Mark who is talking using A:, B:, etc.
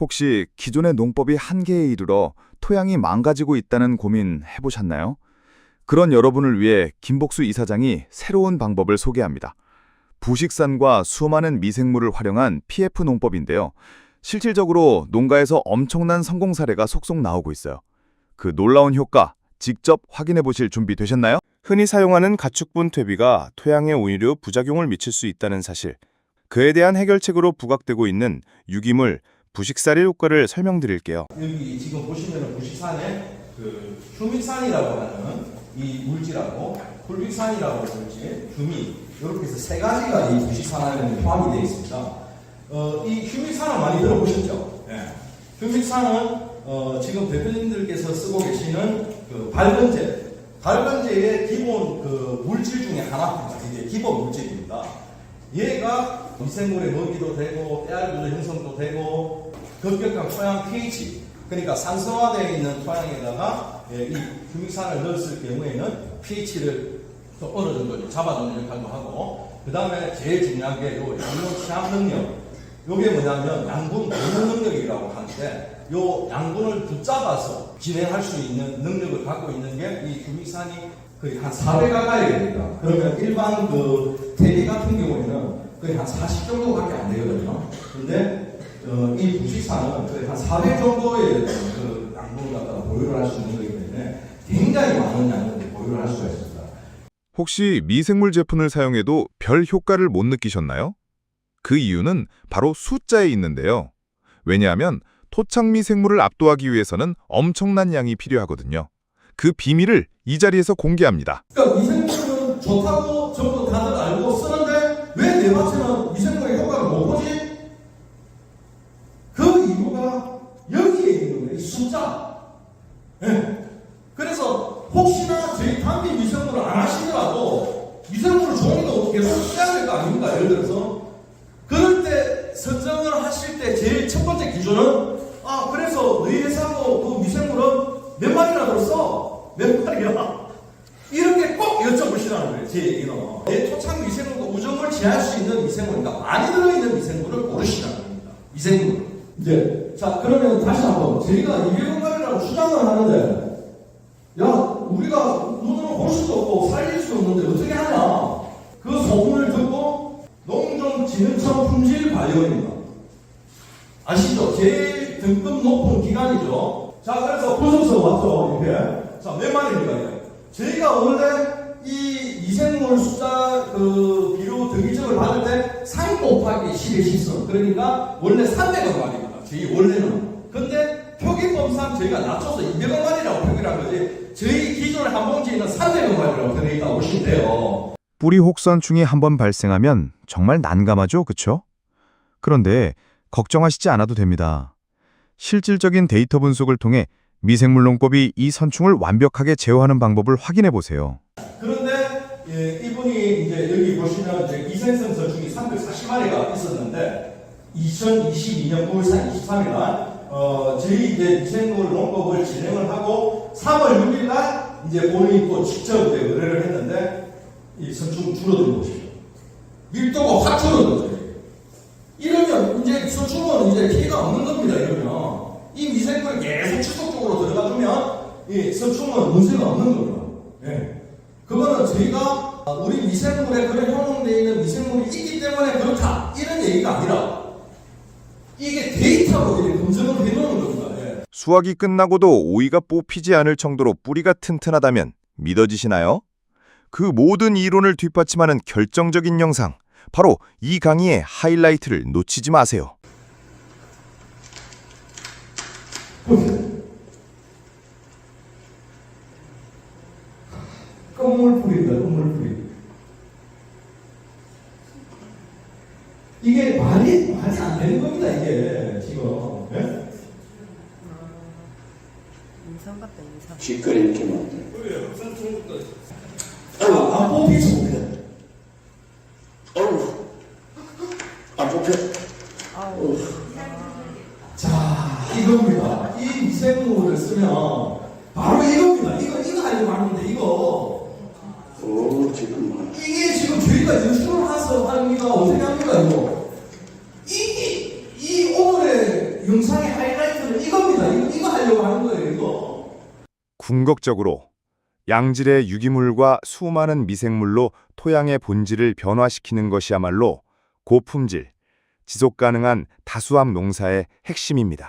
A: 혹시 기존의 농법이 한계에 이르러 토양이 망가지고 있다는 고민 해보셨나요? 그런 여러분을 위해 김복수 이사장이 새로운 방법을 소개합니다. 부식산과 수많은 미생물을 활용한 PF 농법인데요. 실질적으로 농가에서 엄청난 성공 사례가 속속 나오고 있어요. 그 놀라운 효과 직접 확인해 보실 준비 되셨나요?
B: 흔히 사용하는 가축분 퇴비가 토양에 오히려 부작용을 미칠 수 있다는 사실, 그에 대한 해결책으로 부각되고 있는 유기물, 부식살의 효과를 설명드릴게요.
C: 여기 지금 보시면은 부식산에 그 휴믹산이라고 하는 이 물질하고 굴빅산이라고 하는 물질, 휴믹 이렇게 해서 세 가지가 이 부식산 안에 포함이 되어 있습니다. 어, 이 휴믹산을 많이 들어보셨죠? 네. 휴믹산은 어, 지금 대표님들께서 쓰고 계시는 그 발건제, 발건제의 기본 그 물질 중에 하나입니다. 이게 기본 물질입니다. 얘가 미생물의 먹이도 되고 때알구조 형성도 되고 급격한 토양 pH 그러니까 산성화되어 있는 토양에다가 예, 이 휴믹산을 넣었을 경우에는 pH를 또 어느 정도 좀 잡아주는 역할도 하고. 그 다음에 제일 중요한 게 요 양분 취합 능력. 요게 뭐냐면 양분 보는 능력이라고 하는데 요 양분을 붙잡아서 진행할 수 있는 능력을 갖고 있는 게이 휴믹산이 거의 한 4배 가까이 됩니다. 그러면 일반 그 대비 같은 경우에는 거의 한 40 정도밖에 안 되거든요. 근데 어, 이 부식산은 거의 한 400 정도의 그 양분을 갖다가 보유를 할 수 있는 거기 때문에 굉장히 많은 양을 보유를 할 수가 있습니다.
A: 혹시 미생물 제품을 사용해도 별 효과를 못 느끼셨나요? 그 이유는 바로 숫자에 있는데요. 왜냐하면 토착 미생물을 압도하기 위해서는 엄청난 양이 필요하거든요. 그 비밀을 이 자리에서 공개합니다.
C: 그러니까 미생물은 좋다고 전부 다들 알고 쓰는데 왜 내 밭에는 미생물의 효과를 못 보지? 그 이유가 여기에 있는 거예요. 이 숫자. 예. 그래서 혹시나 저희 단비 미생물을 안 하시더라도 미생물 종류도 계속 써야 될 거 아닙니까? 예를 들어서 그럴 때 선정을 하실 때 제일 첫 번째 기준은 아 그래서 너희 회사도 그 미생물은 몇 마리나 들었어? 몇 마리야? 이렇게 꼭 여쭤보시라는 거예요, 제 얘기는. 내 토착 미생물 취할 수 있는 미생물, 그러니까 많이 들어있는 미생물을 고르시라는 겁니다. 미생물. 이제, 자, 그러면 다시 한번. 저희가 200원가리라고 주장을 하는데, 야, 우리가 눈으로 볼 수도 없고 살릴 수도 없는데 어떻게 하냐? 그 소문을 듣고 농정진흥청 품질 관리원입니다. 아시죠? 제일 등급 높은 기관이죠. 자, 그래서 부서서 왔죠, 이렇게. 자, 몇 마리입니까? 저희가 원래 이 미생물 숫자 그 비료 등기증을 받을 때 3 곱하기 10의 실수. 그러니까 원래 300원 말입니다. 저희 원래는. 근데 표기법상 저희가 낮춰서 200원 말이라고 표기를 한 거지. 저희 기존의 한 봉지에는 300원 말이라고 있다고 보시면 돼요.
A: 뿌리 혹선충이 한 번 발생하면 정말 난감하죠, 그쵸? 그런데 걱정하시지 않아도 됩니다. 실질적인 데이터 분석을 통해 미생물 농법이 이 선충을 완벽하게 제어하는 방법을 확인해 보세요.
C: 그런데 예, 이분이 이제 여기 보시면 이제 이생성 서충이 340마리가 있었는데 2022년 9월 23일 날 어, 저희 이제 미생물 농법을 진행을 하고 3월 6일 날 이제 본인이 또 직접 이제 의뢰를 했는데 이 선충 줄어든 것이죠. 밀도가 확 줄어들었죠. 이러면 이제 선충은 이제 피해가 없는 겁니다. 이러면 이 미생물이 계속 지속적으로 들어가주면 이 선충은 문제가 없는 겁니다. 예. 그거는 저희가 우리 미생물에 그런 효능되어 있는 미생물이 있기 때문에 그렇다 이런 얘기가 아니라 이게 데이터로 검증을 해놓는 겁니다. 예.
B: 수확이 끝나고도 오이가 뽑히지 않을 정도로 뿌리가 튼튼하다면 믿어지시나요? 그 모든 이론을 뒷받침하는 결정적인 영상, 바로 이 강의의 하이라이트를 놓치지
C: 마세요. 건물풀이다, 건물풀이. 이게 말이, 말이 안 되는 겁니다, 이게, 지금. 예?
D: 인상 같다 인상.
E: 쥐끌이 이렇게 만들.
C: 아, 안 뽑히지 못해.
E: 어우, 안 뽑혀.
D: 아우.
C: 자, 이겁니다. 이 미생물을 쓰면 바로 이겁니다. 이거, 이거 하려고 하는데, 이거.
E: 오, 지금 막.
C: 이게 지금 저희가 연출을 해서 합니다. 어떻게 합니까, 이거? 이게, 이 오늘의 영상 영상의 하이라이트는 이겁니다. 이거, 이거 하려고 하는 거예요, 이거.
A: 궁극적으로 양질의 유기물과 수많은 미생물로 토양의 본질을 변화시키는 것이야말로 고품질, 지속 가능한 다수압 농사의 핵심입니다.